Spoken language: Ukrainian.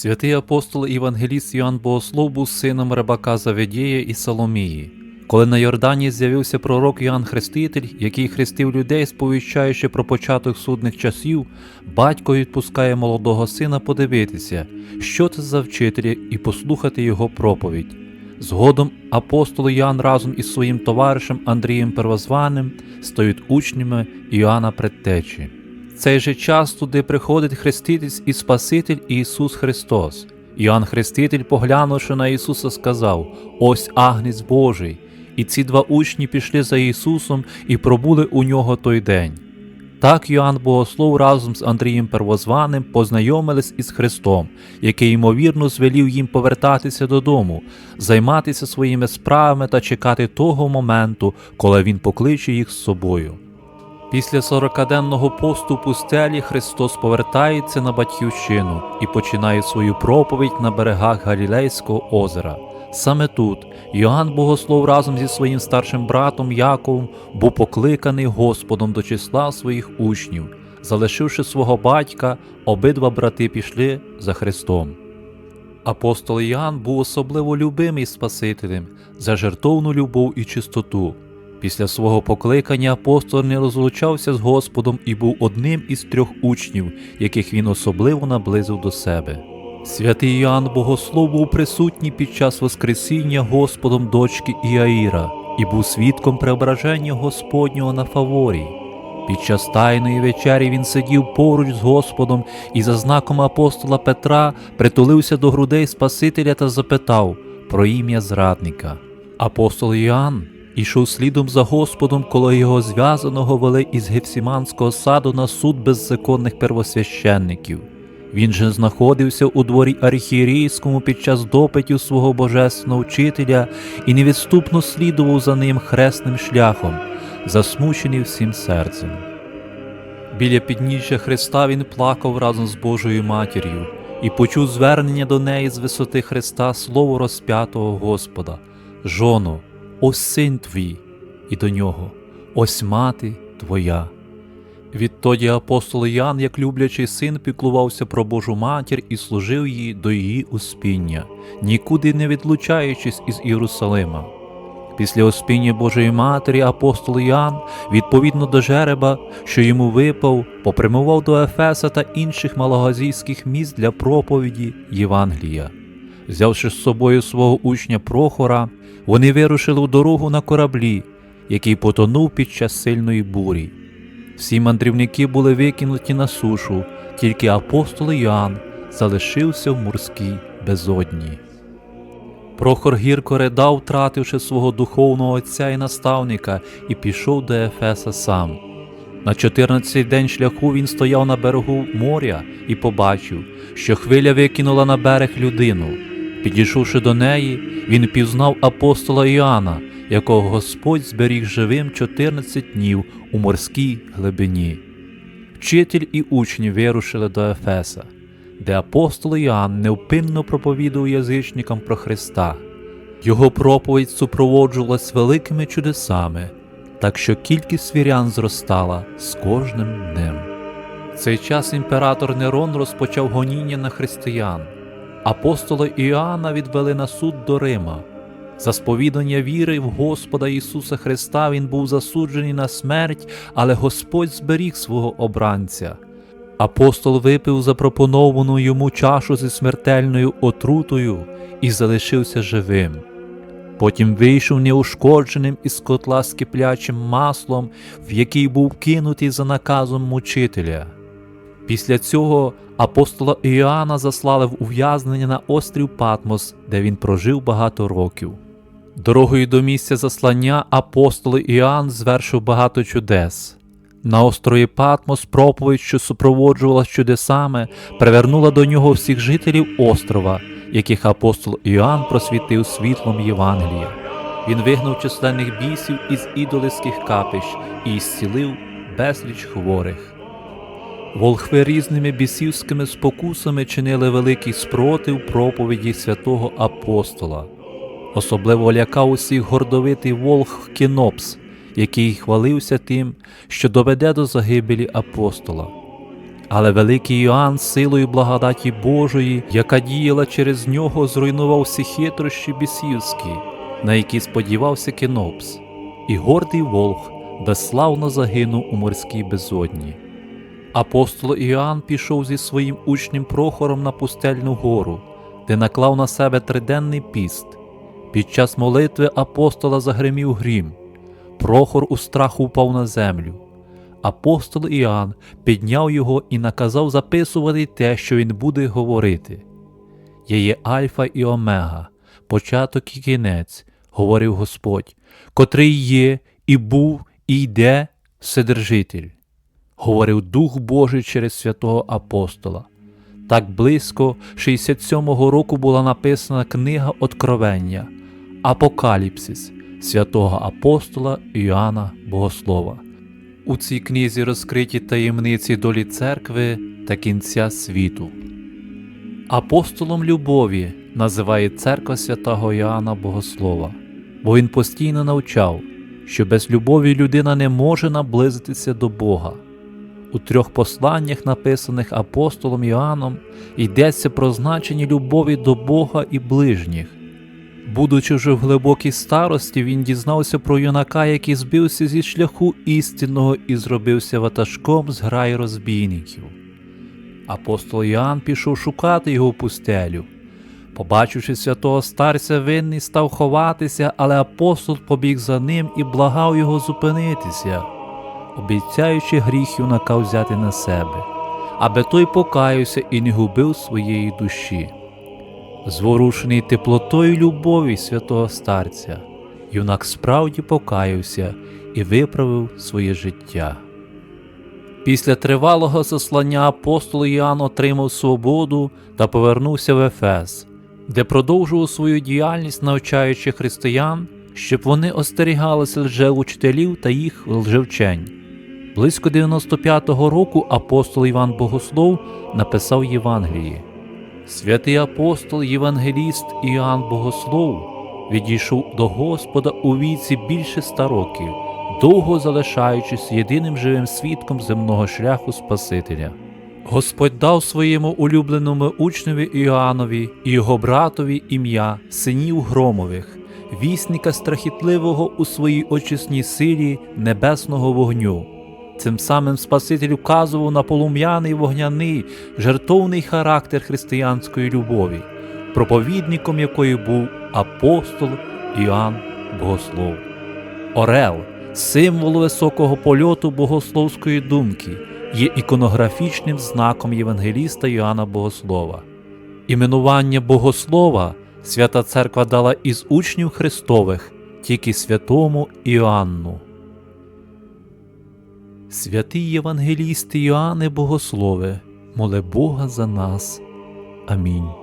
Святий апостол Євангеліст Йоанн Богослов був сином рибака Заведєя і Соломії. Коли на Йордані з'явився пророк Іоанн Хреститель, який хрестив людей, сповіщаючи про початок судних часів, батько відпускає молодого сина подивитися, що це за вчитель, і послухати його проповідь. Згодом апостол Іоанн разом із своїм товаришем Андрієм Первозваним стають учнями Іоанна Предтечі. Цей же час туди приходить Хреститель і Спаситель Ісус Христос. Іоанн Хреститель, поглянувши на Ісуса, сказав: Ось агнець Божий. І ці два учні пішли за Ісусом і пробули у нього той день. Так Йоанн Богослов разом з Андрієм Первозваним познайомились із Христом, який ймовірно звелів їм повертатися додому, займатися своїми справами та чекати того моменту, коли Він покличе їх з собою. Після сорокаденного посту в пустелі Христос повертається на батьківщину і починає свою проповідь на берегах Галілейського озера. Саме тут Йоанн Богослов разом зі своїм старшим братом Яковом був покликаний Господом до числа своїх учнів. Залишивши свого батька, обидва брати пішли за Христом. Апостол Іоанн був особливо любимий Спасителем за жертовну любов і чистоту. Після свого покликання апостол не розлучався з Господом і був одним із трьох учнів, яких він особливо наблизив до себе. Святий Іоанн Богослов був присутній під час Воскресіння Господом дочки Іаїра і був свідком преображення Господнього на фаворі. Під час Тайної вечері він сидів поруч з Господом і за знаком апостола Петра притулився до грудей Спасителя та запитав про ім'я зрадника. Апостол Іоанн ішов слідом за Господом, коли його зв'язаного вели із Гефсіманського саду на суд беззаконних первосвященників. Він же знаходився у дворі архієрейському під час допитів свого божественного вчителя і невідступно слідував за ним хресним шляхом, засмучений всім серцем. Біля підніжжя Христа він плакав разом з Божою матір'ю і почув звернення до неї з висоти Христа слово розп'ятого Господа: Жоно, ось син твій, і до нього, ось мати твоя. Відтоді апостол Ян, як люблячий син, піклувався про Божу матір і служив їй до її успіння, нікуди не відлучаючись із Єрусалима. Після успіння Божої Матері апостол Ян, відповідно до жереба, що йому випав, попрямував до Ефеса та інших малогазійських міст для проповіді Євангелія. Взявши з собою свого учня Прохора, вони вирушили у дорогу на кораблі, який потонув під час сильної бурі. Всі мандрівники були викинуті на сушу, тільки апостол Іоанн залишився в морській безодні. Прохор гірко ридав, втративши свого духовного отця і наставника, і пішов до Ефеса сам. На 14-й день шляху він стояв на берегу моря і побачив, що хвиля викинула на берег людину. Підійшовши до неї, він пізнав апостола Іоанна, якого Господь зберіг живим 14 днів у морській глибині. Вчитель і учні вирушили до Ефеса, де апостол Іоанн невпинно проповідував язичникам про Христа. Його проповідь супроводжувалась великими чудесами, так що кількість вірян зростала з кожним днем. В цей час імператор Нерон розпочав гоніння на християн. Апостола Іоанна відвели на суд до Рима. За сповідання віри в Господа Ісуса Христа Він був засуджений на смерть, але Господь зберіг свого обранця. Апостол випив запропоновану йому чашу зі смертельною отрутою і залишився живим. Потім вийшов неушкодженим із котла з киплячим маслом, в який був кинутий за наказом мучителя. Після цього апостола Іоанна заслали в ув'язнення на острів Патмос, де він прожив багато років. Дорогою до місця заслання апостол Іоанн звершив багато чудес. На острові Патмос проповідь, що супроводжувала чудесами, привернула до нього всіх жителів острова, яких апостол Іоанн просвітив світлом Євангелія. Він вигнав численних бісів із ідолицьких капищ і зцілив безліч хворих. Волхви різними бісівськими спокусами чинили великий спротив проповіді святого апостола. Особливо лякав усіх гордовитий волх Кінопс, який хвалився тим, що доведе до загибелі апостола. Але великий Іоанн силою благодаті Божої, яка діяла через нього, зруйнував всі хитрощі бісівські, на які сподівався Кенопс, і гордий Волх безславно загинув у морській безодні. Апостол Іоанн пішов зі своїм учнем Прохором на пустельну гору, де наклав на себе триденний піст. Під час молитви апостола загримів грім. Прохор у страху впав на землю. Апостол Іоанн підняв його і наказав записувати те, що він буде говорити. Я є Альфа і Омега, початок і кінець, говорив Господь, котрий є, і був, і йде Вседержитель, говорив Дух Божий через святого апостола. Так близько 67-го року була написана книга Откровення, Апокаліпсис святого апостола Іоанна Богослова. У цій книзі розкриті таємниці долі церкви та кінця світу. Апостолом любові називає церква святого Іоанна Богослова, бо він постійно навчав, що без любові людина не може наблизитися до Бога. У трьох посланнях, написаних апостолом Іоанном, йдеться про значення любові до Бога і ближніх. Будучи вже в глибокій старості, він дізнався про юнака, який збився зі шляху істинного і зробився ватажком з граї розбійників. Апостол Іоанн пішов шукати його в пустелю. Побачивши святого старця, винний став ховатися, але апостол побіг за ним і благав його зупинитися, обіцяючи гріх юнака взяти на себе, аби той покаявся і не губив своєї душі. Зворушений теплотою любові святого старця, юнак справді покаявся і виправив своє життя. Після тривалого заслання апостол Іоанн отримав свободу та повернувся в Ефес, де продовжував свою діяльність, навчаючи християн, щоб вони остерігалися лжеучителів та їх лжевчень. Близько 95-го року апостол Іван Богослов написав Євангеліє. Святий апостол Євангеліст Іоанн Богослов відійшов до Господа у віці більше ста років, довго залишаючись єдиним живим свідком земного шляху Спасителя. Господь дав своєму улюбленому учневі Іоаннові і його братові ім'я синів громових, вісника страхітливого у своїй очисній силі небесного вогню. Цим самим Спаситель вказував на полум'яний вогняний, жертовний характер християнської любові, проповідником якої був апостол Іоанн Богослов. Орел, символ високого польоту богословської думки, є іконографічним знаком євангеліста Йоанна Богослова. Іменування Богослова Свята Церква дала із учнів Христових тільки святому Іоанну. Святий Євангеліст Іоанне Богослове, моле Бога за нас. Амінь.